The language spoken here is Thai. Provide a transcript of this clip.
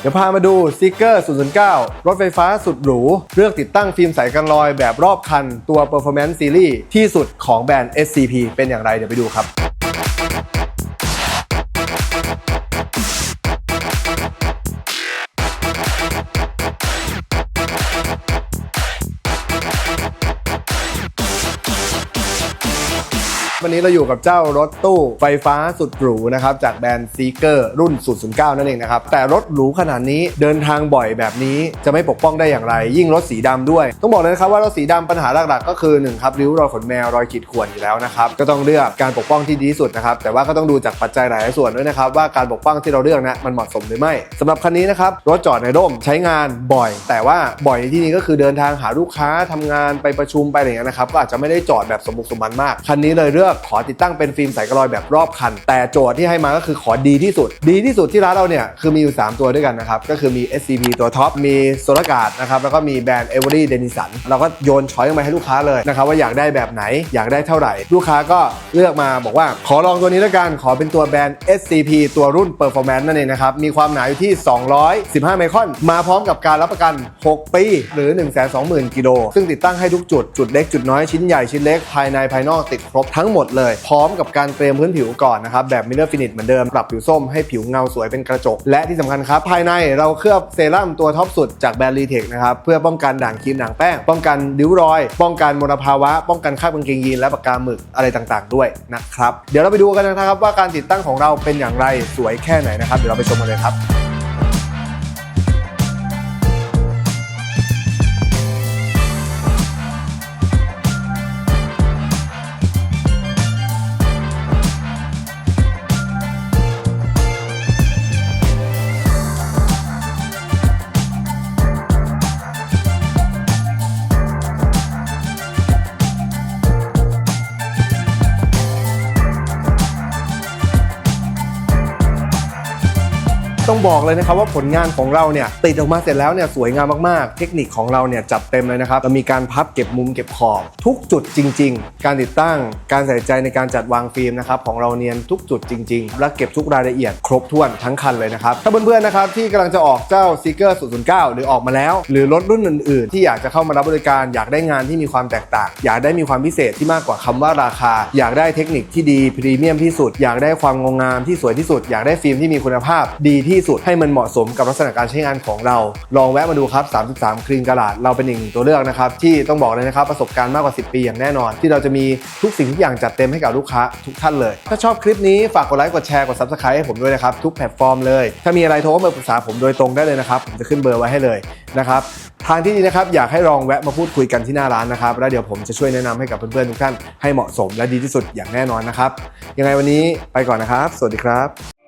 เดี๋ยวพามาดูซิกเกอร์ 009 รถไฟฟ้าสุดหรู เลือกติดตั้งฟิล์มใสกันรอยแบบรอบคันตัว Performance Series ที่สุดของแบรนด์ SCP เป็นอย่างไรเดี๋ยวไปดูครับ วันนี้เราอยู่กับเจ้ารถตู้ไฟฟ้าสุดหรูนะครับ จากแบรนด์ซีเกอร์รุ่น009นั่นเองนะครับ แต่รถหรูขนาดนี้เดินทางบ่อยแบบนี้จะไม่ปกป้องได้อย่างไร ยิ่งรถสีดำด้วย ต้องบอกเลยนะครับว่ารถสีดำปัญหาหลักๆ ก็คือ1ครับริ้วรอยขนแมวรอยขีดข่วนอยู่แล้วนะครับก็ต้องเลือกการปกป้องที่ดีที่สุดนะครับแต่ว่าก็ต้องดูจากปัจจัยหลายส่วนด้วยนะครับว่าการปกป้องที่เราเลือกนะมันเหมาะสมหรือไม่สำหรับคันนี้นะครับรถจอดในร่มใช้งานบ่อย แต่ว่าบ่อยในที่นี้ก็คือเดินทางหาลูกค้าทำงานไปประชุมไปอะไรอย่างเงี้ยนะครับก็อาจจะไม่ได้จอดแบบสมบุกสมบันมากคันนี้เลยเลือกขอติดตั้งเป็นฟิล์มใสกระรอยแบบรอบคัน แต่โจทย์ที่ให้มาก็คือขอดีที่สุด ดีที่สุดที่ร้านเราเนี่ยคือมีอยู่ 3 ตัวด้วยกันนะครับ ก็คือมี SCP ตัวท็อป มีโซลกาดนะครับ แล้วก็มีแบรนด์ Every Denison เราก็โยนช้อยลงมาให้ลูกค้าเลยนะครับว่าอยากได้แบบไหนอยากได้เท่าไหร่ ลูกค้าก็เลือกมาบอกว่า ขอลองตัวนี้แล้วกันขอเป็นตัวแบรนด์ SCP ตัวรุ่น Performance นั่นเองนะครับมีความหนาอยู่ที่ 215 ไมครอน มาพร้อมกับการรับประกัน 6 ปี หรือ 120,000 กิโลซึ่งติดตั้งให้ทุกจุดจุดเล็กจุดน้อยชิ้นใหญ่ชิ้นเล็กภายในภายนอกติดครบทั้งหมดเลย พร้อมกับการเตรียมพื้นผิวก่อนนะครับ แบบมิเลอร์ฟินิชเหมือนเดิม ปรับผิวส้มให้ผิวเงาสวยเป็นกระจก และที่สำคัญครับ ภายในเราเคลือบเซรั่มตัวท็อปสุดจากแบรนด์รีเทคนะครับ เพื่อป้องกันด่างครีมด่างแป้ง ป้องกันริ้วรอย ป้องกันมลภาวะ ป้องกันคราบกางเกงยีนและปากกาหมึกอะไรต่างๆ ด้วยนะครับ เดี๋ยวเราไปดูกันนะครับว่าการติดตั้งของเราเป็นอย่างไรสวยแค่ไหนนะครับเดี๋ยวเราไปชมกันเลยครับ ต้องบอกเลยนะครับว่าผลงานของเราเนี่ยติดออกมาเสร็จแล้วเนี่ยสวยงามมากๆ เทคนิคของเราเนี่ยจัดเต็มเลยนะครับเรามีการพับเก็บมุมเก็บขอบทุกจุดจริง ๆ การติดตั้งการใส่ใจในการจัดวางฟิล์มนะครับของเราเนียนทุกจุดจริง ๆ และเก็บทุกรายละเอียด ครบถ้วนทั้งคันเลยนะครับถ้าเพื่อนๆนะครับที่กำลังจะออกเจ้า s e e k e r 009 หรือออกมาแล้ว หรือรถรุ่นอื่น ๆ ที่อยากจะเข้ามารับบริการอยากได้งานที่มีความแตกต่าง อยากได้มีความพิเศษที่มากกว่าคำว่าราคา อยากได้เทคนิคที่ดีพรีเมียมที่สุด อยากได้ความงงงามที่สวยที่สุด อยากได้ฟิล์มที่มีคุณภาพดีที่สุดให้มันเหมาะสมกับลักษณะการใช้งานของเรา ลองแวะมาดูครับ 33คลีนกระดาษเราเป็นอีกหนึ่งตัวเลือกนะครับที่ต้องบอกเลยนะครับประสบการณ์มากกว่า 10 ปีอย่างแน่นอน ที่เราจะมีทุกสิ่งทุกอย่างจัดเต็มให้กับลูกค้าทุกท่านเลย ถ้าชอบคลิปนี้ฝากกดไลค์กดแชร์กด subscribe ให้ผมด้วยนะครับทุกแพลตฟอร์มเลยถ้ามีอะไรโทรมาปรึกษาผมโดยตรงได้เลยนะครับผมจะขึ้นเบอร์ไว้ให้เลยนะครับทางที่ดีนะครับอยากให้ลองแวะมาพูดคุยกันที่หน้าร้านนะครับแล้วเดี๋ยวผมจะช่วยแนะนำให้กับเพื่อนๆทุกท่านให้เหมาะสมและดีที่สุดอย่างแน่นอนนะครับ ยังไงวันนี้ไปก่อนนะครับ สวัสดีครับ